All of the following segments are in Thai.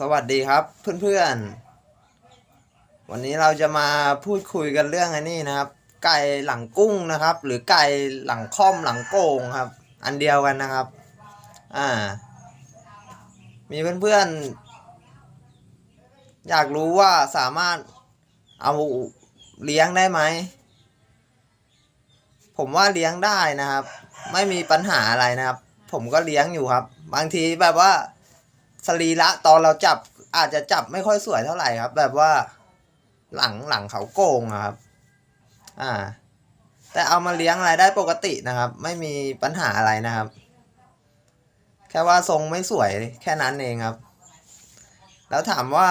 สวัสดีครับเพื่อนๆ วันนี้เราจะมาพูดคุยกันเรื่องอ้นี่นะครับ ไก่หลังกุ้งนะครับ หรือไก่หลังค่อมหลังโก่งครับ อันเดียวกันนะครับ อ่า มีเพื่อนๆ อยากรู้ว่าสามารถเอาเลี้ยงได้ไหม ผมว่าเลี้ยงได้นะครับ ไม่มีปัญหาอะไรนะครับ ผมก็เลี้ยงอยู่ครับ บางทีแบบว่า สรีระตอนเราจับอาจจะจับไม่ค่อยสวยเท่าไหร่ครับ แบบว่าหลังหลังเขาโกงอะครับ อ่า แต่เอามาเลี้ยงอะไรได้ปกตินะครับ ไม่มีปัญหาอะไรนะครับ แค่ว่าทรงไม่สวยแค่นั้นเองครับ แล้วถามว่า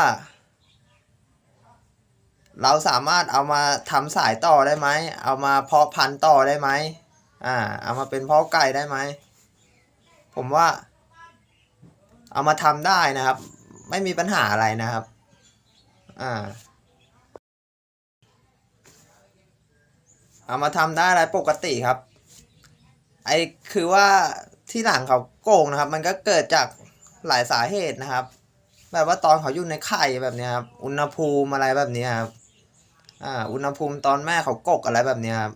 เราสามารถเอามาทำสายต่อได้ไหม เอามาเพาะพันธุ์ต่อได้ไหมอ่า เอามาเป็นเพาะไก่ได้ไหม ผมว่า เอามาทำได้นะครับ ไม่มีปัญหาอะไรนะครับ อ่า เอามาทำได้อะไรปกติครับ ไอคือว่าที่หลังเขาโกงนะครับ มันก็เกิดจากหลายสาเหตุนะครับ แบบว่าตอนเขาอยู่ในไข่แบบนี้ครับ อุณหภูมิอะไรแบบนี้ครับ อ่า อุณหภูมิตอนแม่เขากกอะไรแบบนี้ครับ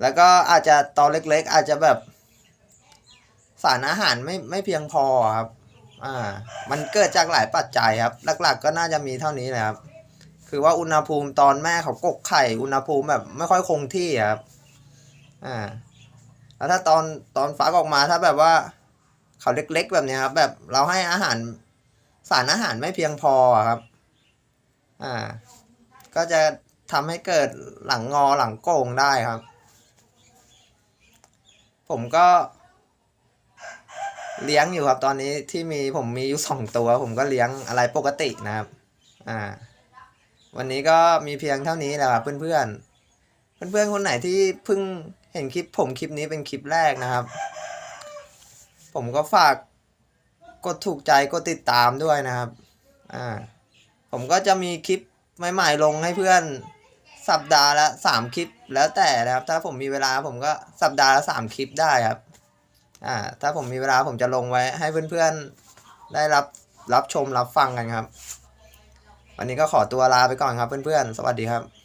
แล้วก็อาจจะตอนเล็กๆ อาจจะแบบ สารอาหารไม่ไม่เพียงพอครับ อ่า มันเกิดจากหลายปัจจัยครับ หลักๆ ก็น่าจะมีเท่านี้แหละครับ คือว่าอุณหภูมิตอนแม่เขากกไข่ อุณหภูมิแบบไม่ค่อยคงที่ครับ อ่า แล้วถ้าตอนตอนฟักออกมาถ้าแบบว่า เขาเล็กๆแบบนี้ครับ แบบเราให้อาหารสารอาหารไม่เพียงพอครับ อ่า ก็จะทำให้เกิดหลังงอหลังโก่งได้ครับ ผมก็ เลี้ยงอยู่ครับ ตอนนี้ที่มีผมมีอยู่สองตัว ผมก็เลี้ยงอะไรปกตินะครับ อ่า วันนี้ก็มีเพียงเท่านี้แหละครับเพื่อนๆเพื่อนๆคนไหนที่เพิ่งเห็นคลิปผมคลิปนี้เป็นคลิปแรกนะครับ ผมก็ฝากกดถูกใจกดติดตามด้วยนะครับ อ่า ผมก็จะมีคลิปใหม่ๆลงให้เพื่อนสัปดาห์ละสามคลิปแล้วแต่นะครับ ถ้าผมมีเวลาผมก็สัปดาห์ละสามคลิปได้ครับ อ่าถ้าผมมีเวลาผมจะลงไว้ให้เพื่อนๆได้รับรับชมรับฟังกันครับ วันนี้ก็ขอตัวลาไปก่อนครับเพื่อนๆ สวัสดีครับ